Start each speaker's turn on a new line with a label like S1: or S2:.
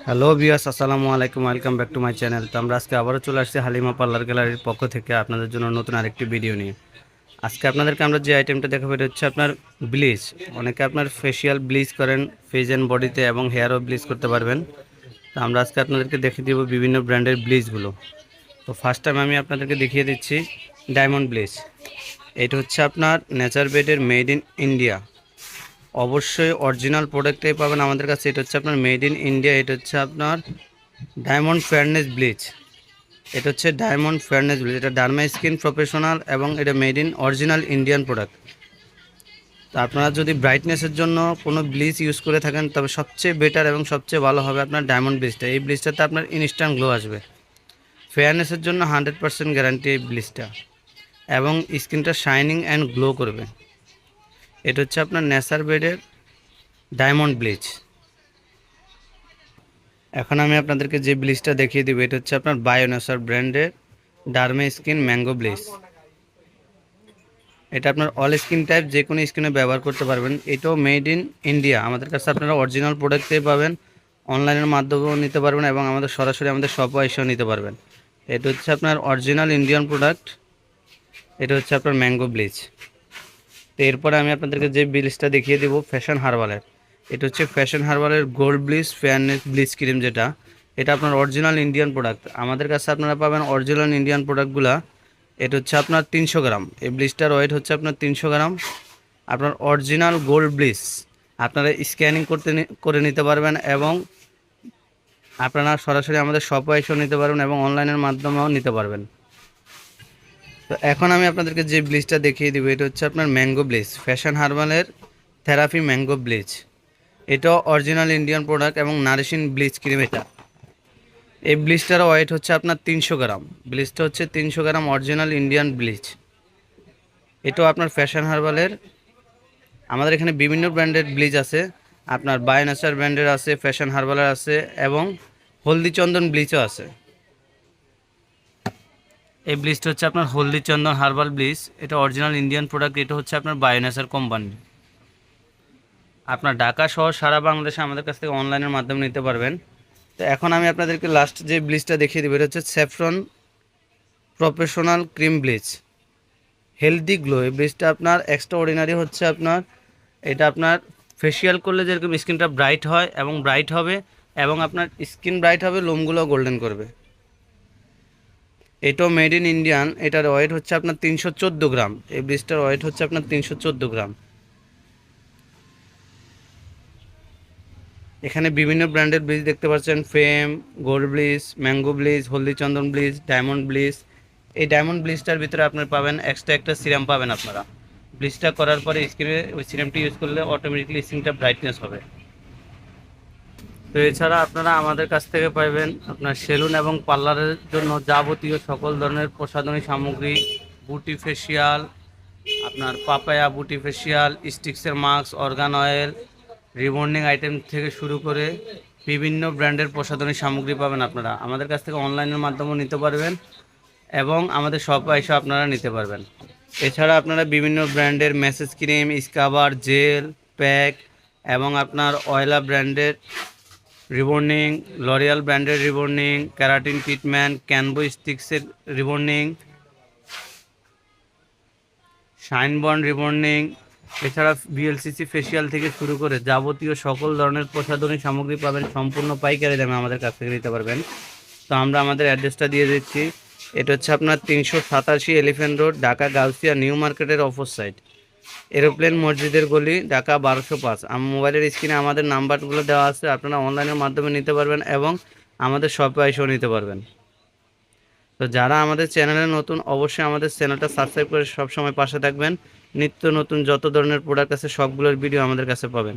S1: Hello বিয়াস আসসালামু আলাইকুম, welcome back to my channel. তো আমরা আজকে আবারও চলে আসছি হালিমা পার্লার গ্যালারির পক্ষ থেকে আপনাদের জন্য নতুন আরেকটি ভিডিও নিয়ে। আজকে আপনাদেরকে আমরা যে আইটেমটা দেখাবো, এটা হচ্ছে আপনার ব্লিচ। অনেকে আপনার ফেসিয়াল ব্লিচ করেন ফেস অ্যান্ড বডিতে এবং হেয়ারও ব্লিচ করতে পারবেন। তো আমরা আজকে আপনাদেরকে দেখিয়ে দেবো বিভিন্ন ব্র্যান্ডের ব্লিচগুলো। তো ফার্স্ট টাইম আমি আপনাদেরকে দেখিয়ে দিচ্ছি ডায়মন্ড ব্লিচ। এটা হচ্ছে আপনার নেচার বেডের মেড ইন ইন্ডিয়া অবশ্যই অরিজিনাল প্রোডাক্টটাই পাবেন। আমাদের কাছে এটা হচ্ছে আপনার মেড ইন ইন্ডিয়া এটা হচ্ছে আপনার ডায়মন্ড ফেয়ারনেস ব্লিচ এটা হচ্ছে ডায়মন্ড ফেয়ারনেস ব্লিচ এটা ডার্মা স্কিন প্রফেশনাল এবং এটা made in original Indian product তো আপনারা যদি ব্রাইটনেসের জন্য কোনো ব্লিচ ইউজ করে থাকেন, তবে সবচেয়ে বেটার এবং সবচেয়ে ভালো হবে আপনার ডায়মন্ড ব্লিচটা এই ব্লিচটাতে আপনার ইনস্ট্যান্ট গ্লো আসবে। ফেয়ারনেসের জন্য হান্ড্রেড পার্সেন্ট গ্যারান্টি এই ব্লিচটা এবং স্কিনটা শাইনিং অ্যান্ড গ্লো করবে। এটা হচ্ছে আপনার নেসার বেডের ডায়মন্ড ব্লিচ এখন আমি আপনাদেরকে যে ব্লিচটা দেখিয়ে দিব, এটা হচ্ছে আপনার বায়োনেসার ব্র্যান্ডের ডার্মে স্কিন ম্যাঙ্গো ব্লিচ এটা আপনার অল স্কিন টাইপ যে কোনো স্কিনে ব্যবহার করতে পারবেন। এটাও মেড ইন ইন্ডিয়া আমাদের কাছে আপনারা অরিজিনাল প্রোডাক্টই পাবেন। অনলাইনের মাধ্যমেও নিতে পারবেন এবং আমাদের সরাসরি আমাদের শপও এসেও নিতে পারবেন। এটা হচ্ছে আপনার অরিজিনাল ইন্ডিয়ান প্রোডাক্ট এটা হচ্ছে আপনার ম্যাঙ্গো ব্লিচ তো এরপরে আমি আপনাদেরকে যে ব্লিচটা দেখিয়ে দেবো ফ্যাশন হার্বালের এটা হচ্ছে fashion হার্বালের gold bleach fairness bleach cream যেটা। এটা আপনার অরিজিনাল ইন্ডিয়ান প্রোডাক্ট আমাদের কাছে আপনারা পাবেন অরিজিনাল ইন্ডিয়ান প্রোডাক্টগুলা এটা হচ্ছে আপনার তিনশো গ্রাম। এই ব্লিচটার ওয়েট হচ্ছে আপনার তিনশো গ্রাম। আপনার অরিজিনাল গোল্ড ব্লিচ আপনারা স্ক্যানিং করতে করে নিতে পারবেন এবং আপনারা সরাসরি আমাদের শপে এসেও নিতে পারবেন এবং অনলাইনের মাধ্যমেও নিতে পারবেন। তো এখন আমি আপনাদেরকে যে ব্লিচটা দেখিয়ে দিব, এটা হচ্ছে আপনার ম্যাঙ্গো ব্লিচ, ফ্যাশন হার্বালের থেরাপি ম্যাঙ্গো ব্লিচ। এটাও অরিজিনাল ইন্ডিয়ান প্রোডাক্ট এবং নারিশিন ব্লিচ ক্রিম এটা। এই ব্লিচটার ওয়েট হচ্ছে আপনার তিনশো গ্রাম। ব্লিচটা হচ্ছে তিনশো গ্রাম অরিজিনাল ইন্ডিয়ান ব্লিচ। এটাও আপনার ফ্যাশন হার্বালের। আমাদের এখানে বিভিন্ন ব্র্যান্ডের ব্লিচ আছে। আপনার বায়োনেচার ব্র্যান্ডের আছে, ফ্যাশন হার্বালের আছে এবং হলদি চন্দন ব্লিচও আছে। এই ব্লিচটা হচ্ছে আপনার হলদি চন্দন হার্বাল ব্লিচ। এটা অরিজিনাল ইন্ডিয়ান প্রোডাক্ট এটা হচ্ছে আপনার বায়োনেসার কোম্পানি আপনার ঢাকা সহ সারা বাংলাদেশে আমাদের কাছ থেকে অনলাইনের মাধ্যমে নিতে পারবেন। তো এখন আমি আপনাদেরকে লাস্ট যে ব্লিচটা দেখিয়ে দেবো, এটা হচ্ছে saffron professional cream bleach healthy glow এই ব্লিচটা আপনার এক্সট্রা অর্ডিনারি হচ্ছে আপনার, এটা আপনার ফেসিয়াল করলে যেরকম স্কিনটা ব্রাইট হয় এবং ব্রাইট হবে, এবং আপনার স্কিন ব্রাইট হবে লোমগুলো গোল্ডেন করবে। এটাও মেড ইন ইন্ডিয়ান এটার ওয়েট হচ্ছে আপনার তিনশো চোদ্দ গ্রাম। এই ব্লিচটার ওয়েট হচ্ছে আপনার তিনশো চোদ্দ গ্রাম। এখানে বিভিন্ন ব্র্যান্ডের ব্লিচ দেখতে পাচ্ছেন Fem gold bleach mango bleach Haldi Chandan bleach diamond bleach এই ডায়মন্ড ব্লিচটার ভিতরে আপনার পাবেন এক্সট্রা একটা সিরাম পাবেন আপনারা। ব্লিচটা করার পরে স্কিনে ওই সিরামটি ইউজ করলে অটোমেটিকলি স্কিনটা ব্রাইটনেস হবে। তো এছাড়া আপনারা আমাদের কাছ থেকে পাবেন আপনার সেলুন এবং পার্লারের জন্য যাবতীয় সকল ধরনের প্রসাধনী সামগ্রী, বুটি ফেসিয়াল, আপনার papaya beauty facial, স্টিক্সের mask, argan oil, rebonding item থেকে শুরু করে বিভিন্ন ব্র্যান্ডের প্রসাধনী সামগ্রী পাবেন আপনারা। আমাদের কাছ থেকে অনলাইনের মাধ্যমেও নিতে পারবেন এবং আমাদের শপে এসে আপনারা নিতে পারবেন। এছাড়া আপনারা বিভিন্ন ব্র্যান্ডের massage cream, scrubber, gel, pack এবং আপনার অয়লা ব্র্যান্ডের রিবর্নিং, লরিয়াল ব্র্যান্ডের রিবর্নিং, ক্যারাটিন ট্রিটমেন্ট, ক্যানবো স্টিক্সের রিবর্নিং, শাইনবর্ন রিবর্নিং, এছাড়া বিএলসিসি ফেসিয়াল থেকে শুরু করে যাবতীয় সকল ধরনের প্রসাধনী সামগ্রী পাবেন সম্পূর্ণ পাইকারি দামে আমাদের কাছ থেকে নিতে পারবেন। তো আমরা আমাদের অ্যাড্রেসটা দিয়ে দিচ্ছি। এটা হচ্ছে আপনার তিনশো সাতাশি elephant road, Dhaka Gausia, new মার্কেটের অপর সাইড। এরোপ্লেন মসজিদের গলি, ঢাকা বারোশো পাঁচ। মোবাইলের স্ক্রিনে আমাদের নাম্বারগুলো দেওয়া আছে, আপনারা অনলাইনের মাধ্যমে নিতে পারবেন এবং আমাদের সব এসেও নিতে পারবেন। তো যারা আমাদের চ্যানেলে নতুন, অবশ্যই আমাদের চ্যানেলটা সাবস্ক্রাইব করে সব সময় পাশে থাকবেন। নিত্য নতুন যত ধরনের প্রোডাক্ট আছে, সবগুলোর ভিডিও আমাদের কাছে পাবেন।